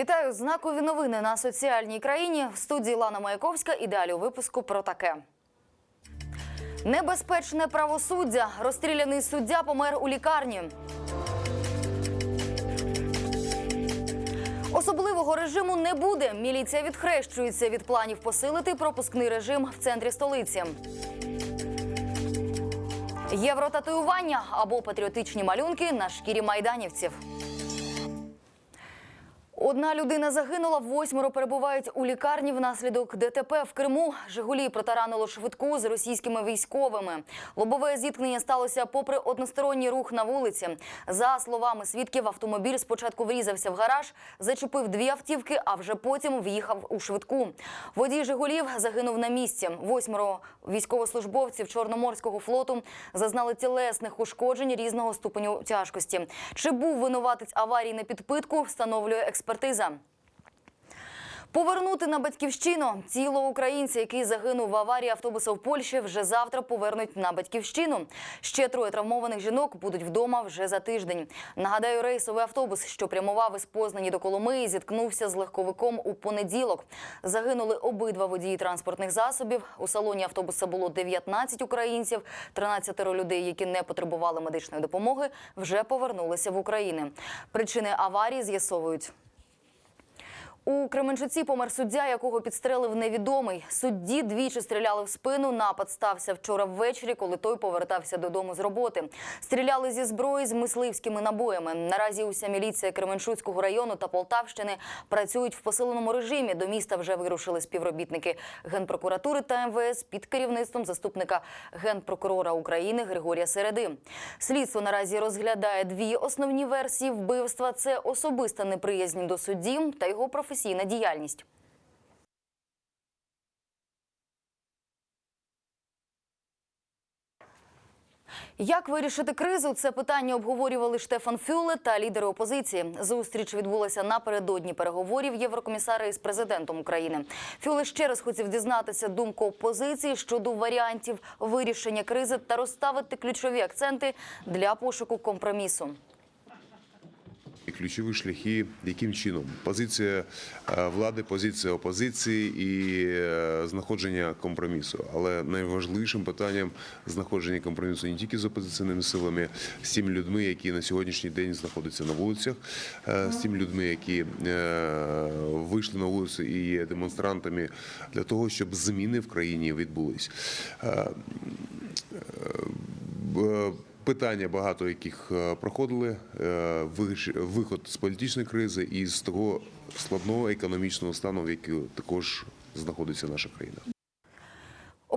Вітаю знакові новини на соціальній країні. В студії Лана Маяковська і далі у випуску про таке. Небезпечне правосуддя. Розстріляний суддя помер у лікарні. Особливого режиму не буде. Міліція відхрещується від планів посилити пропускний режим в центрі столиці. Євротатуювання або патріотичні малюнки на шкірі майданівців. Одна людина загинула, восьмеро перебувають у лікарні внаслідок ДТП в Криму. Жигулі протаранило швидку з російськими військовими. Лобове зіткнення сталося попри односторонній рух на вулиці. За словами свідків, автомобіль спочатку врізався в гараж, зачепив дві автівки, а вже потім в'їхав у швидку. Водій Жигулів загинув на місці. Восьмеро військовослужбовців Чорноморського флоту зазнали тілесних ушкоджень різного ступеню тяжкості. Чи був винуватець аварії на підпитку, встановлює експертиза. Повернути на батьківщину тіло українця, який загинув в аварії автобуса в Польщі, вже завтра повернуть на батьківщину. Ще троє травмованих жінок будуть вдома вже за тиждень. Нагадаю, рейсовий автобус, що прямував із Познані до Коломиї, зіткнувся з легковиком у понеділок. Загинули обидва водії транспортних засобів. У салоні автобуса було 19 українців, 13 людей, які не потребували медичної допомоги, вже повернулися в Україну. Причини аварії з'ясовують. У Кременчуці помер суддя, якого підстрелив невідомий. Судді двічі стріляли в спину. Напад стався вчора ввечері, коли той повертався додому з роботи. Стріляли зі зброї з мисливськими набоями. Наразі уся міліція Кременчуцького району та Полтавщини працюють в посиленому режимі. До міста вже вирушили співробітники Генпрокуратури та МВС під керівництвом заступника генпрокурора України Григорія Середи. Слідство наразі розглядає дві основні версії вбивства: це особиста неприязнь до судді та його професійна діяльність. Як вирішити кризу? Це питання обговорювали Штефан Фюле та лідери опозиції. Зустріч відбулася напередодні переговорів Єврокомісара із президентом України. Фюле ще раз хотів дізнатися думку опозиції щодо варіантів вирішення кризи та розставити ключові акценти для пошуку компромісу. Ключові шляхи, яким чином позиція е, влади, позиція опозиції і е, знаходження компромісу. Але найважливішим питанням знаходження компромісу не тільки з опозиційними силами, з тими людьми, які на сьогоднішній день знаходяться на вулицях, е, з тими людьми, які вийшли на вулицю і є демонстрантами для того, щоб зміни в країні відбулись. Питання багато яких е, проходили е, виход з політичної кризи і з того складного економічного стану, в якому також знаходиться наша країна.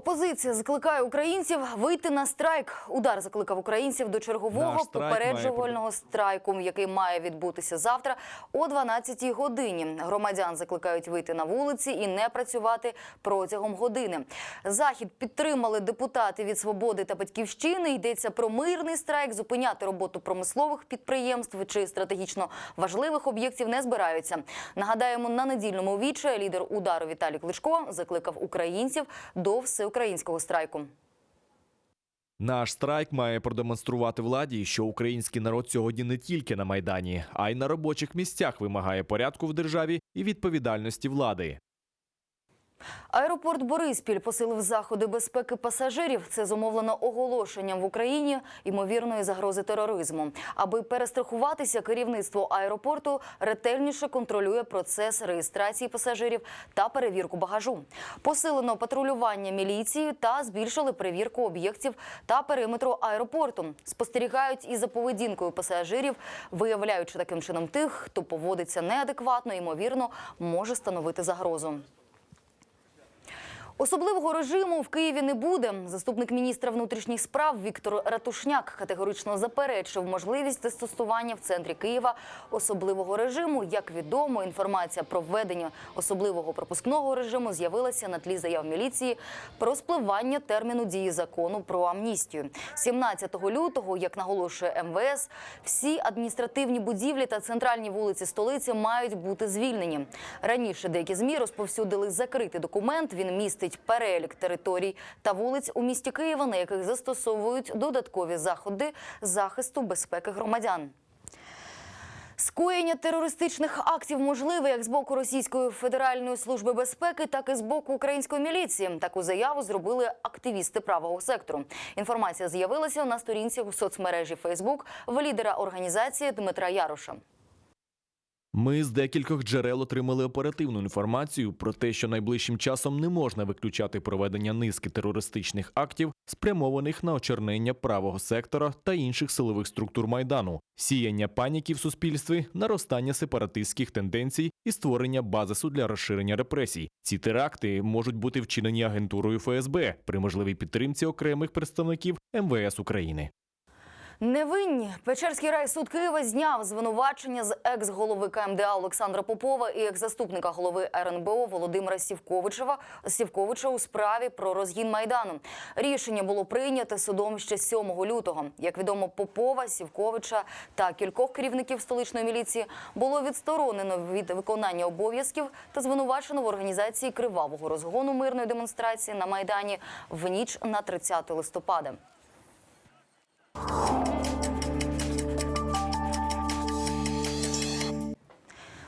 Опозиція закликає українців вийти на страйк. Удар закликав українців до чергового страйк має попереджувального страйку, який має відбутися завтра о 12-й годині. Громадян закликають вийти на вулиці і не працювати протягом години. Захід підтримали депутати від свободи та батьківщини. Йдеться про мирний страйк. Зупиняти роботу промислових підприємств чи стратегічно важливих об'єктів не збираються. Нагадаємо, на недільному вічі лідер удару Віталій Кличко закликав українців до всеукраїнського страйку. Наш страйк має продемонструвати владі, що український народ сьогодні не тільки на майдані, а й на робочих місцях вимагає порядку в державі і відповідальності влади. Аеропорт Бориспіль посилив заходи безпеки пасажирів. Це зумовлено оголошенням в Україні ймовірної загрози тероризму. Аби перестрахуватися, керівництво аеропорту ретельніше контролює процес реєстрації пасажирів та перевірку багажу. Посилено патрулювання міліції та збільшили перевірку об'єктів та периметру аеропорту. Спостерігають і за поведінкою пасажирів, виявляючи таким чином тих, хто поводиться неадекватно, ймовірно, може становити загрозу. Особливого режиму в Києві не буде. Заступник міністра внутрішніх справ Віктор Ратушняк категорично заперечив можливість застосування в центрі Києва особливого режиму. Як відомо, інформація про введення особливого пропускного режиму з'явилася на тлі заяв міліції про спливання терміну дії закону про амністію. 17 лютого, як наголошує МВС, всі адміністративні будівлі та центральні вулиці столиці мають бути звільнені. Раніше деякі змі розповсюдили закритий документ. Він містить перелік територій та вулиць у місті Києва, на яких застосовують додаткові заходи захисту безпеки громадян. Скоєння терористичних актів можливе як з боку Російської федеральної служби безпеки, так і з боку української міліції. Таку заяву зробили активісти правого сектору. Інформація з'явилася на сторінці у соцмережі Фейсбук в лідера організації Дмитра Яроша. Ми з декількох джерел отримали оперативну інформацію про те, що найближчим часом не можна виключати проведення низки терористичних актів, спрямованих на очернення правого сектора та інших силових структур майдану, сіяння паніки в суспільстві, наростання сепаратистських тенденцій і створення базису для розширення репресій. Ці теракти можуть бути вчинені агентурою ФСБ при можливій підтримці окремих представників МВС України. Невинні Печерський райсуд Києва зняв звинувачення з екс-голови КМДА Олександра Попова і екс-заступника голови РНБО Володимира Сівковичева Сівковича у справі про розгін майдану. Рішення було прийнято судом ще 7 лютого. Як відомо, Попова, Сівковича та кількох керівників столичної міліції було відсторонено від виконання обов'язків та звинувачено в організації кривавого розгону мирної демонстрації на майдані в ніч на 30 листопада.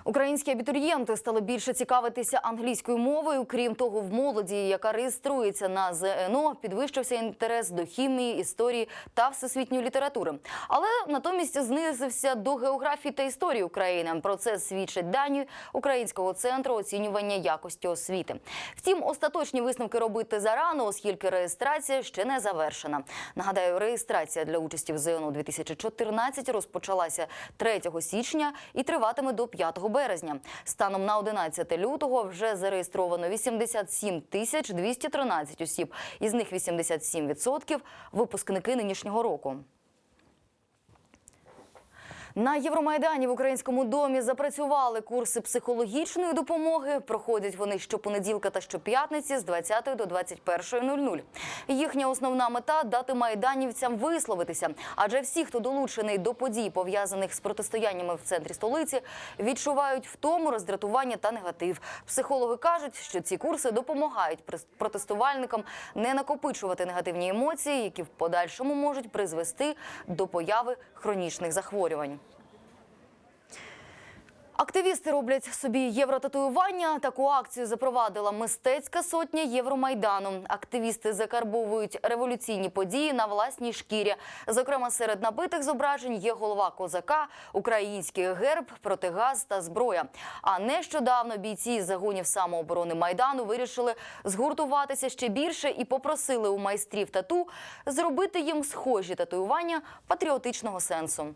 Українські абітурієнти стали більше цікавитися англійською мовою. Крім того, в молоді, яка реєструється на ЗНО, підвищився інтерес до хімії, історії та всесвітньої літератури. Але натомість знизився до географії та історії України. Про це свідчать дані Українського центру оцінювання якості освіти. Втім, остаточні висновки робити зарано, оскільки реєстрація ще не завершена. Нагадаю, реєстрація для участі в ЗНО 2014 розпочалася 3 січня і триватиме до 5 березня. Станом на 11 лютого вже зареєстровано 87 тисяч 213 осіб. Із них 87% – випускники нинішнього року. На Євромайдані в Українському домі запрацювали курси психологічної допомоги. Проходять вони щопонеділка та щоп'ятниці з 20 до 21.00. Їхня основна мета дати майданівцям висловитися. Адже всі, хто долучений до подій, пов'язаних з протистояннями в центрі столиці, відчувають втому, роздратування та негатив. Психологи кажуть, що ці курси допомагають протестувальникам не накопичувати негативні емоції, які в подальшому можуть призвести до появи хронічних захворювань. Активісти роблять собі євротатуювання. Таку акцію запровадила мистецька сотня Євромайдану. Активісти закарбовують революційні події на власній шкірі. Зокрема, серед набитих зображень є голова козака, український герб, протигаз та зброя. А нещодавно бійці загонів самооборони майдану вирішили згуртуватися ще більше і попросили у майстрів тату зробити їм схожі татуювання патріотичного сенсу.